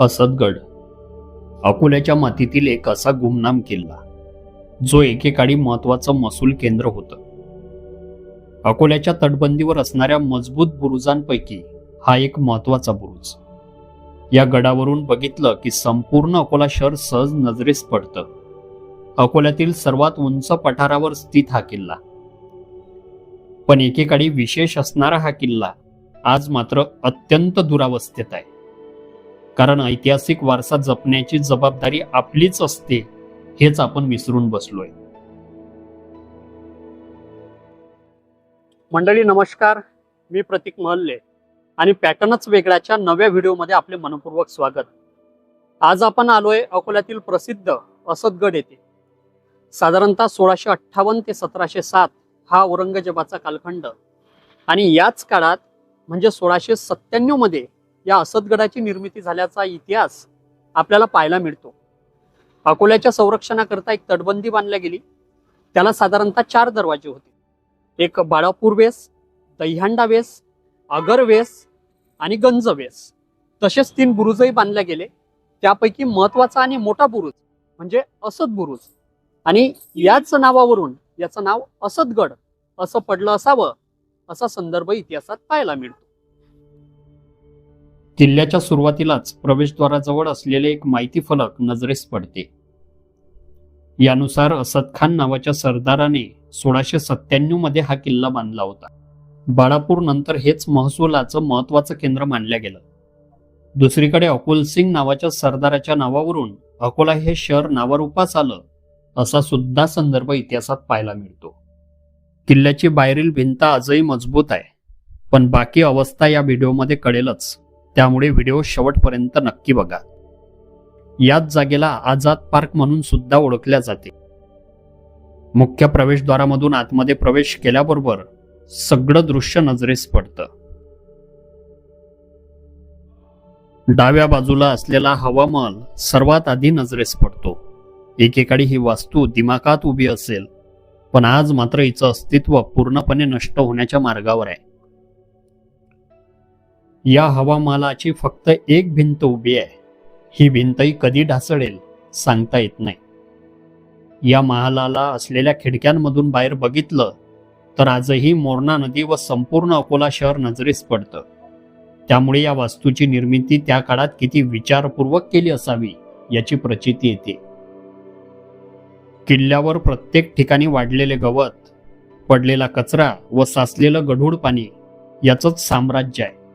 असदगड अकोल्याच्या मातीतील एक असा गुमनाम किल्ला जो एकेकाळी महत्वाचं महसूल केंद्र होतं. अकोल्याच्या तटबंदीवर असणाऱ्या मजबूत बुरुजांपैकी हा एक महत्त्वाचा बुरुज. या गडावरून बघितलं की संपूर्ण अकोला शहर सहज नजरेस पडतं. अकोल्यातील सर्वात उंच पठारावर स्थित हा किल्ला. पण एकेकाळी विशेष असणारा हा किल्ला आज मात्र अत्यंत दुरावस्थेत आहे. कारण ऐतिहासिक वारसा जपण्याची जबाबदारी आपलीच असते हेच आपण विसरून बसलोय. मंडळी नमस्कार. मी प्रतीक महल्ले आणि पॅटर्नच वेगळ्याच्या नव्या व्हिडिओमध्ये आपले मनपूर्वक स्वागत. आज आपण आलोय अकोल्यातील प्रसिद्ध असदगड येथे. साधारणतः सोळाशे अठ्ठावन्न ते सतराशे सात हा औरंगजेबाचा कालखंड. आणि याच काळात म्हणजे सोळाशे सत्त्याण्णवमध्ये या असदगडाची निर्मिती झाल्याचा इतिहास आपल्याला पाहायला मिळतो. अकोल्याच्या संरक्षणाकरता एक तटबंदी बांधल्या गेली. त्याला साधारणतः चार दरवाजे होते. एक बाळापूर वेस दह्यांडा वेस अगर वेस आणि गंज वेस. तसेच तीन बुरुजही बांधले गेले. त्यापैकी महत्त्वाचा आणि मोठा बुरुज म्हणजे असद बुरुज. आणि याच नावावरून याचं नाव असदगड असं पडलं असावं असा संदर्भ इतिहासात पाहायला मिळतो. किल्ल्याच्या सुरुवातीलाच प्रवेशद्वाराजवळ असलेले एक माहिती फलक नजरेस पडते. यानुसार असद खान नावाच्या सरदाराने सोळाशे सत्त्याण्णवमध्ये हा किल्ला बांधला होता. बाळापूर नंतर हेच महसुलाचं महत्वाचं केंद्र मानलं गेलं. दुसरीकडे अकुल सिंग नावाच्या सरदाराच्या नावावरून अकोला हे शहर नावारूपास आलं असा सुद्धा संदर्भ इतिहासात पाहायला मिळतो. किल्ल्याची बाहेरील भिंत आजही मजबूत आहे पण बाकी अवस्था या व्हिडिओमध्ये कळेलच. त्यामुळे व्हिडिओ शेवटपर्यंत नक्की बघा. याच जागेला आझाद पार्क म्हणून सुद्धा ओळखल्या जाते. मुख्य प्रवेशद्वारामधून आतमध्ये प्रवेश केल्याबरोबर सगळं दृश्य नजरेस पडतं. डाव्या बाजूला असलेला हवामहल सर्वात आधी नजरेस पडतो. एकेकाळी ही वास्तू दिमाकात उभी असेल पण आज मात्र हिचं अस्तित्व पूर्णपणे नष्ट होण्याच्या मार्गावर आहे. या हवामालाची फक्त एक भिंत उभी आहे. ही भिंतही कधी ढासळेल सांगता येत नाही. या महालाला असलेल्या खिडक्यांमधून बाहेर बघितलं तर आजही मोरणा नदी व संपूर्ण अकोला शहर नजरेस पडतं. त्यामुळे या वास्तूची निर्मिती त्या काळात किती विचारपूर्वक केली असावी याची प्रचिती येते. किल्ल्यावर प्रत्येक ठिकाणी वाढलेले गवत पडलेला कचरा व साचलेलं गढूळ पाणी याचंच साम्राज्य आहे.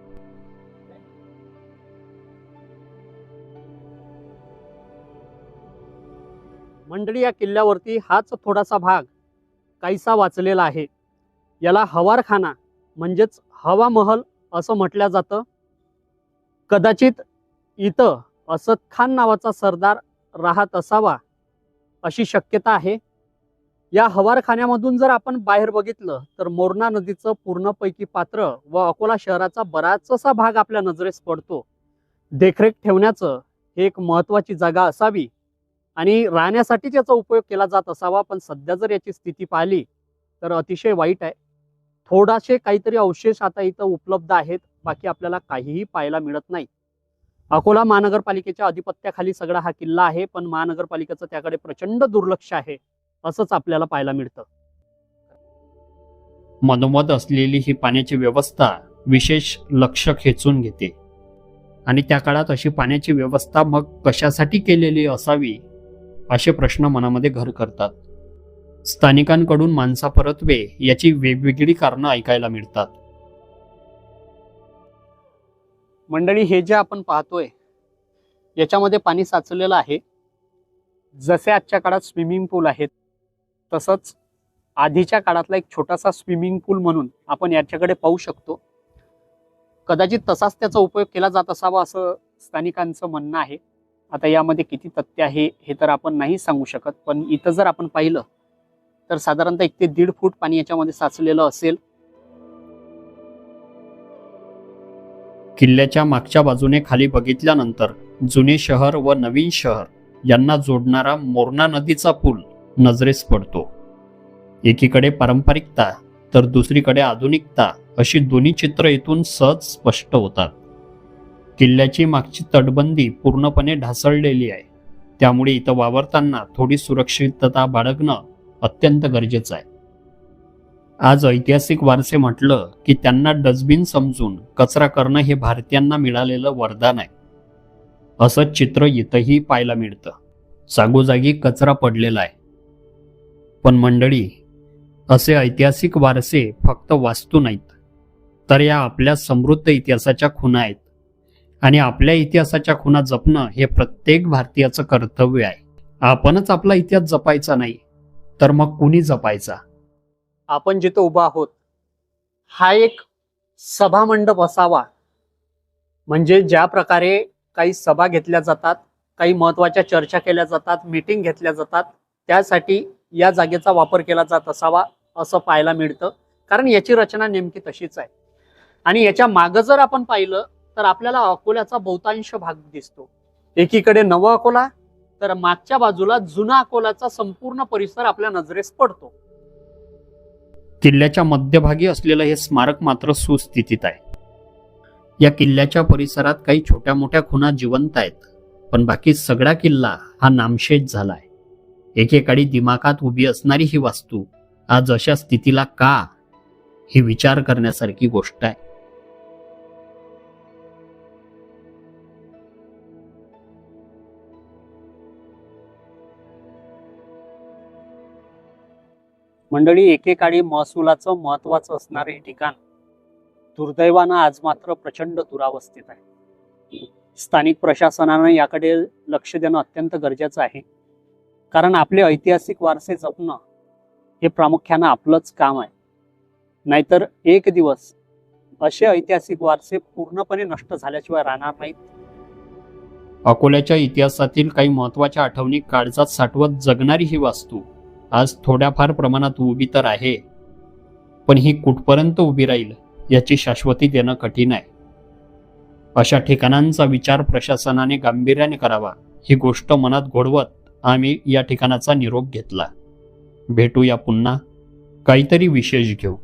मंडळी या किल्ल्यावरती हाच थोडासा भाग काहीसा वाचलेला आहे? याला हवारखाना म्हणजेच हवा महल असं म्हटलं जातं. कदाचित इथं असद खान नावाचा सरदार राहत असावा अशी शक्यता आहे. या हवारखान्यामधून जर आपण बाहेर बघितलं तर मोरणा नदीचं पूर्णपैकी पात्र व अकोला शहराचा बराचसा भाग आपल्या नजरेस पडतो. देखरेख ठेवण्याचं हे एक महत्त्वाची जागा असावी. आणि राहण्यासाठीच याचा उपयोग केला जात असावा. पण सध्या जर याची स्थिती पाहिली तर अतिशय वाईट आहे. थोडासे काहीतरी अवशेष आता इथं उपलब्ध आहेत. बाकी आपल्याला काहीही पाहायला मिळत नाही. अकोला महानगरपालिकेच्या अधिपत्याखाली सगळा हा किल्ला आहे पण महानगरपालिकेचं त्याकडे प्रचंड दुर्लक्ष आहे असंच आपल्याला पाहायला मिळतं. मधोमध असलेली ही पाण्याची व्यवस्था विशेष लक्ष खेचून घेते. आणि त्या काळात अशी पाण्याची व्यवस्था मग कशासाठी केलेली असावी असे प्रश्न मनामध्ये घर करतात. स्थानिकांकडून माणसा परतवे याची वेगवेगळी कारणं ऐकायला मिळतात. मंडळी हे जे आपण पाहतोय याच्यामध्ये पाणी साचलेलं आहे. जसे आजच्या काळात स्विमिंग पूल आहेत तसंच आधीच्या काळातला एक छोटासा स्विमिंग पूल म्हणून आपण याच्याकडे पाहू शकतो. कदाचित तसाच त्याचा उपयोग केला जात असावा असं स्थानिकांचं म्हणणं आहे. आता यामध्ये किती तथ्य आहे हे तर आपण नाही सांगू शकत पण इथं जर आपण पाहिलं तर साधारणतः एक ते दीड फूट पाणी याच्यामध्ये साचलेलं असेल. किल्ल्याच्या मागच्या बाजूने खाली बघितल्यानंतर जुने शहर व नवीन शहर यांना जोडणारा मोरणा नदीचा पूल नजरेस पडतो. एकीकडे पारंपरिकता तर दुसरीकडे आधुनिकता अशी दोन्ही चित्र इथून सहज स्पष्ट होतात. किल्ल्याची मागची तटबंदी पूर्णपणे ढासळलेली आहे. त्यामुळे इथं वावरताना थोडी सुरक्षितता बाळगणं अत्यंत गरजेचं आहे. आज ऐतिहासिक वारसे म्हटलं की त्यांना डस्टबिन समजून कचरा करणं हे भारतीयांना मिळालेलं वरदान आहे. असं चित्र इथंही पाहायला मिळतं. जागोजागी कचरा पडलेला आहे. पण मंडळी असे ऐतिहासिक वारसे फक्त वास्तू नाहीत तर या आपल्या समृद्ध इतिहासाच्या खुणा आहेत. आणि आपल्या इतिहासाच्या खुणा जपणं हे प्रत्येक भारतीयाचं कर्तव्य आहे. आपणच आपला इतिहास जपायचा नाही तर मग कुणी जपायचा? आपण जिथं उभा आहोत हा एक सभामंडप असावा. म्हणजे ज्या प्रकारे काही सभा घेतल्या जातात काही महत्त्वाच्या चर्चा केल्या जातात मीटिंग घेतल्या जातात त्यासाठी या जागेचा वापर केला जात असावा असं पाहायला मिळतं. कारण याची रचना नेमकी तशीच आहे. आणि याच्या मागं जर आपण पाहिलं तर आपल्याला अकोल्याचा बहुतांश भाग दिसतो. एकीकडे नवा अकोला तर मागच्या बाजूला जुना अकोल्याचा संपूर्ण परिसर आपल्या नजरेस पडतो. किल्ल्याच्या मध्यभागी असलेलं हे स्मारक मात्र सुस्थितीत आहे. या किल्ल्याच्या परिसरात काही छोट्या मोठ्या खुणा जिवंत आहेत पण बाकी सगळा किल्ला हा नामशेष झालाय. एकेकाळी दिमागात उभी असणारी ही वास्तू आज अशा स्थितीला का? ही विचार करण्यासारखी गोष्ट आहे. मंडळी एकेकाळी महसुलाचं महत्वाचं असणारे हे ठिकाण दुर्दैवानं आज मात्र प्रचंड दुरावस्थेत आहे. स्थानिक प्रशासनानं याकडे लक्ष देणं अत्यंत गरजेचं आहे. कारण आपले ऐतिहासिक वारसे जपणं हे प्रामुख्यानं आपलंच काम आहे. नाहीतर एक दिवस असे ऐतिहासिक वारसे पूर्णपणे नष्ट झाल्याशिवाय राहणार नाहीत. अकोल्याच्या इतिहासातील काही महत्त्वाच्या आठवणी काळजात साठवत जगणारी ही वास्तू आज थोड्याफार प्रमाणात उभी तर आहे. पण ही कुठपर्यंत उभी राहील याची शाश्वती देणं कठीण आहे. अशा ठिकाणांचा विचार प्रशासनाने गांभीर्याने करावा. ही गोष्ट मनात घोडवत आम्ही या ठिकाणाचा निरोप घेतला. भेटूया पुन्हा. काहीतरी विशेष घेऊ.